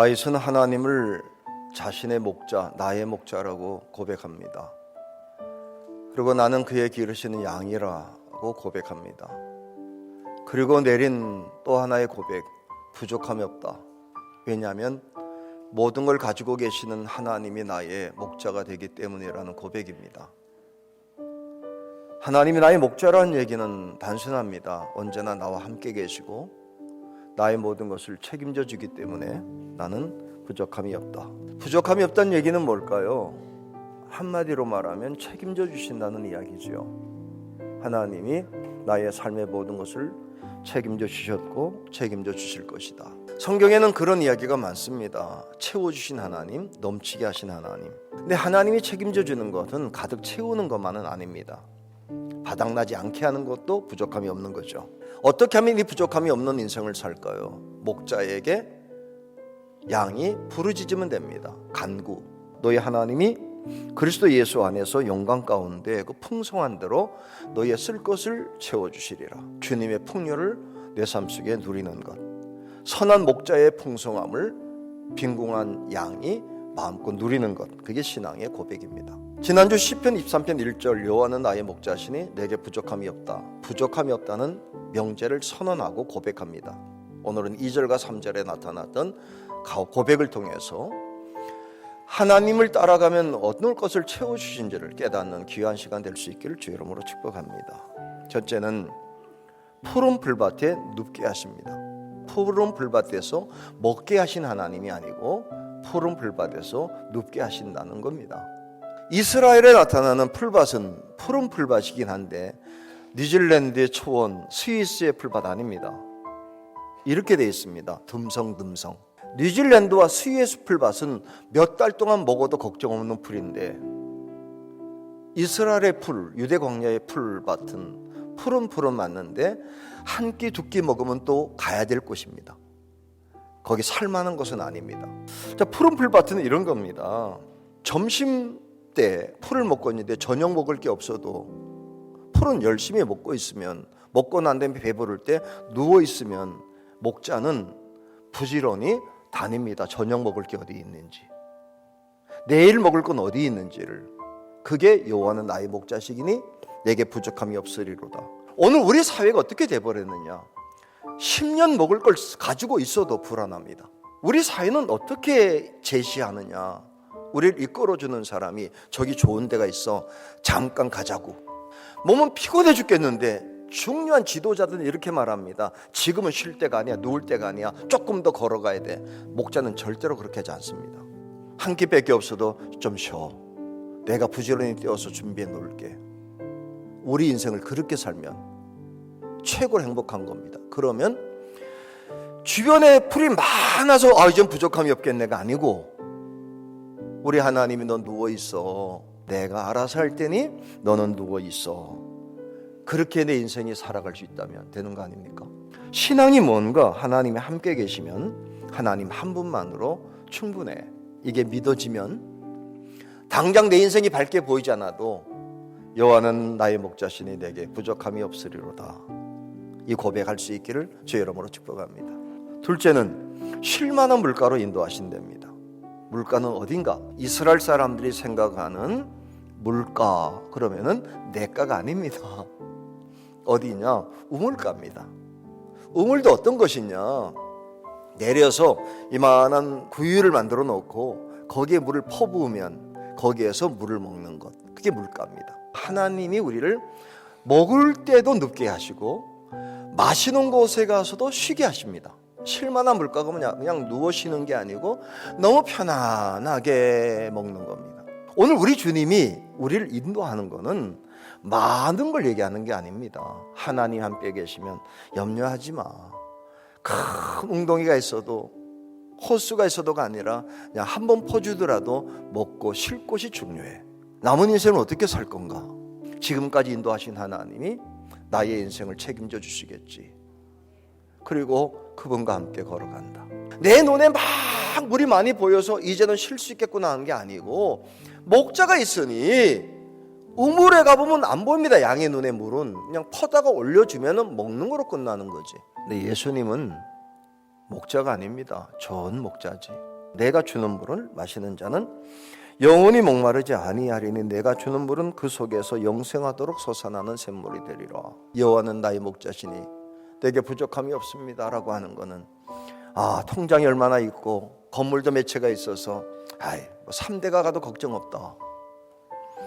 다윗은 하나님을 자신의 목자, 나의 목자라고 고백합니다. 그리고 나는 그의 기르시는 양이라고 고백합니다. 그리고 내린 또 하나의 고백, 부족함이 없다. 왜냐하면 모든 걸 가지고 계시는 하나님이 나의 목자가 되기 때문이라는 고백입니다. 하나님이 나의 목자라는 얘기는 단순합니다. 언제나 나와 함께 계시고 나의 모든 것을 책임져 주기 때문에 나는 부족함이 없다. 부족함이 없다는 얘기는 뭘까요? 한마디로 말하면 책임져 주신다는 이야기지요. 하나님이 나의 삶의 모든 것을 책임져 주셨고 책임져 주실 것이다. 성경에는 그런 이야기가 많습니다. 채워 주신 하나님, 넘치게 하신 하나님. 근데 하나님이 책임져 주는 것은 가득 채우는 것만은 아닙니다. 바닥나지 않게 하는 것도 부족함이 없는 거죠. 어떻게 하면 이 부족함이 없는 인생을 살까요? 목자에게 양이 부르짖으면 됩니다. 간구. 너희 하나님이 그리스도 예수 안에서 영광 가운데 그 풍성한 대로 너희의 쓸 것을 채워 주시리라. 주님의 풍요를 내 삶 속에 누리는 것. 선한 목자의 풍성함을 빈궁한 양이 마음껏 누리는 것. 그게 신앙의 고백입니다. 지난주 시편 23편 1절 여호와는 나의 목자시니 내게 부족함이 없다. 부족함이 없다는 명제를 선언하고 고백합니다. 오늘은 2절과 3절에 나타났던 고백을 통해서 하나님을 따라가면 어떤 것을 채워 주신지를 깨닫는 귀한 시간 될 수 있기를 주의 이름으로 축복합니다. 첫째는 푸른 풀밭에 눕게 하십니다. 푸른 풀밭에서 먹게 하신 하나님이 아니고 푸른 풀밭에서 눕게 하신다는 겁니다. 이스라엘에 나타나는 풀밭은 푸른 풀밭이긴 한데 뉴질랜드의 초원, 스위스의 풀밭 아닙니다. 이렇게 되어 있습니다. 듬성듬성. 뉴질랜드와 스위스 풀밭은 몇 달 동안 먹어도 걱정 없는 풀인데 이스라엘의 풀, 유대 광야의 풀밭은 푸른 풀은 맞는데 한 끼 두 끼 먹으면 또 가야 될 곳입니다. 거기 살만한 것은 아닙니다. 자, 푸른 풀밭은 이런 겁니다. 점심 때 풀을 먹고 있는데 저녁 먹을 게 없어도 풀은 열심히 먹고 있으면 먹고 난 다음에 배부를 때 누워 있으면 목자는 부지런히 다닙니다. 저녁 먹을 게 어디 있는지, 내일 먹을 건 어디 있는지를. 그게 여호와는 나의 목자시기니 내게 부족함이 없으리로다. 오늘 우리 사회가 어떻게 돼 버렸느냐? 10년 먹을 걸 가지고 있어도 불안합니다. 우리 사회는 어떻게 제시하느냐? 우리를 이끌어주는 사람이 저기 좋은 데가 있어 잠깐 가자고. 몸은 피곤해 죽겠는데 중요한 지도자들은 이렇게 말합니다. 지금은 쉴 때가 아니야, 누울 때가 아니야. 조금 더 걸어가야 돼. 목자는 절대로 그렇게 하지 않습니다. 한 끼밖에 없어도 좀 쉬어. 내가 부지런히 뛰어서 준비해 놓을게. 우리 인생을 그렇게 살면 최고로 행복한 겁니다. 그러면 주변에 풀이 많아서 아 이젠 부족함이 없겠네가 아니고 우리 하나님이 너 누워 있어. 내가 알아서 할 테니 너는 누워 있어. 그렇게 내 인생이 살아갈 수 있다면 되는 거 아닙니까? 신앙이 뭔가 하나님이 함께 계시면 하나님 한 분만으로 충분해. 이게 믿어지면 당장 내 인생이 밝게 보이지 않아도 여호와는 나의 목자시니 내게 부족함이 없으리로다. 이 고백할 수 있기를 주의 이름으로 축복합니다. 둘째는 쉴만한 물가로 인도하신답니다. 물가는 어딘가? 이스라엘 사람들이 생각하는 물가 그러면은 내가가 아닙니다. 어디냐? 우물가입니다. 우물도 어떤 것이냐? 내려서 이만한 구유를 만들어 놓고 거기에 물을 퍼부으면 거기에서 물을 먹는 것. 그게 물가입니다. 하나님이 우리를 먹을 때도 눕게 하시고 마시는 곳에 가서도 쉬게 하십니다. 쉴만한 물가가 뭐냐? 그냥 누워 쉬는 게 아니고 너무 편안하게 먹는 겁니다. 오늘 우리 주님이 우리를 인도하는 거는 많은 걸 얘기하는 게 아닙니다. 하나님 함께 계시면 염려하지 마. 큰 웅덩이가 있어도 호수가 있어도가 아니라 그냥 한 번 퍼주더라도 먹고 쉴 곳이 중요해. 남은 인생을 어떻게 살 건가? 지금까지 인도하신 하나님이 나의 인생을 책임져 주시겠지. 그리고 그분과 함께 걸어간다. 내 눈에 막 물이 많이 보여서 이제는 쉴 수 있겠구나 하는 게 아니고 목자가 있으니 우물에 가보면 안 보입니다. 양의 눈에 물은 그냥 퍼다가 올려주면 먹는 거로 끝나는 거지. 근데 예수님은 목자가 아닙니다. 좋은 목자지. 내가 주는 물을 마시는 자는 영원히 목마르지 아니하리니 내가 주는 물은 그 속에서 영생하도록 솟아나는 샘물이 되리라. 여호와는 나의 목자시니 내게 부족함이 없습니다라고 하는 거는 아 통장이 얼마나 있고 건물도 몇 채가 있어서 아이 뭐 3대가 가도 걱정 없다.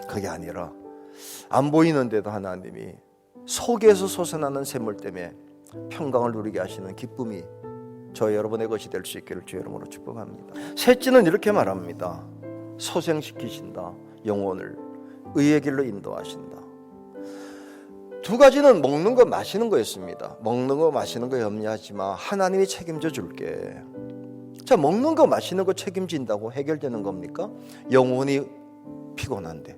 그게 아니라 안 보이는데도 하나님이 속에서 솟아나는 샘물 때문에 평강을 누리게 하시는 기쁨이 저 여러분의 것이 될 수 있기를 주의 이름으로 축복합니다. 셋째는 이렇게 말합니다. 소생시키신다. 영혼을 의의 길로 인도하신다. 두 가지는 먹는 거 마시는 거였습니다. 먹는 거 마시는 거 염려하지 마. 하나님이 책임져 줄게. 자, 먹는 거 마시는 거 책임진다고 해결되는 겁니까? 영혼이 피곤한데,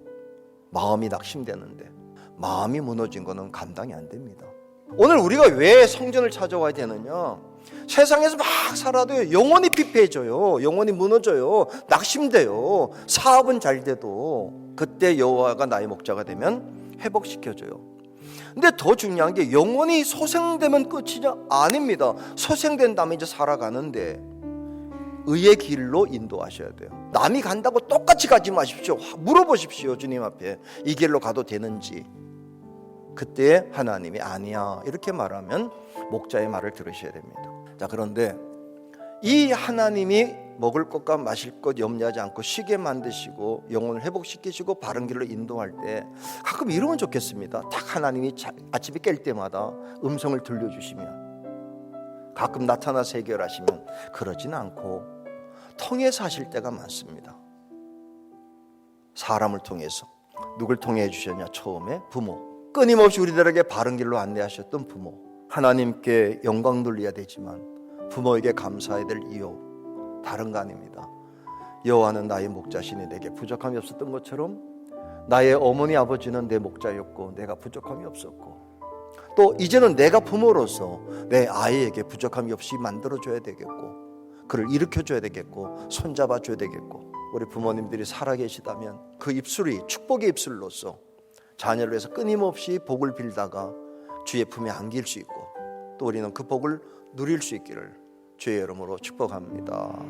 마음이 낙심되는데, 마음이 무너진 거는 감당이 안 됩니다. 오늘 우리가 왜 성전을 찾아와야 되느냐? 세상에서 막 살아도 영혼이 피폐해져요. 영혼이 무너져요. 낙심돼요. 사업은 잘 돼도 그때 여호와가 나의 목자가 되면 회복시켜줘요. 근데 더 중요한 게 영혼이 소생되면 끝이냐? 아닙니다. 소생된 다음에 이제 살아가는데 의의 길로 인도하셔야 돼요. 남이 간다고 똑같이 가지 마십시오. 물어보십시오. 주님 앞에 이 길로 가도 되는지. 그때 하나님이 아니야. 이렇게 말하면 목자의 말을 들으셔야 됩니다. 자, 그런데 이 하나님이 먹을 것과 마실 것 염려하지 않고 쉬게 만드시고 영혼을 회복시키시고 바른 길로 인도할 때 가끔 이러면 좋겠습니다. 딱 하나님이 자- 아침에 깰 때마다 음성을 들려주시면 가끔 나타나서 해결하시면 그러진 않고 통해서 하실 때가 많습니다. 사람을 통해서 누굴 통해 해주셨냐 처음에 부모 끊임없이 우리들에게 바른 길로 안내하셨던 부모 하나님께 영광 돌려야 되지만 부모에게 감사해야 될 이유 다른 거 아닙니다. 여호와는 나의 목자시니 내게 부족함이 없었던 것처럼 나의 어머니 아버지는 내 목자였고 내가 부족함이 없었고 또 이제는 내가 부모로서 내 아이에게 부족함이 없이 만들어 줘야 되겠고 그를 일으켜 줘야 되겠고 손잡아 줘야 되겠고 우리 부모님들이 살아 계시다면 그 입술이 축복의 입술로서 자녀를 위해서 끊임없이 복을 빌다가 주의 품에 안길 수 있고 또 우리는 그 복을 누릴 수 있기를 주의 이름으로 축복합니다.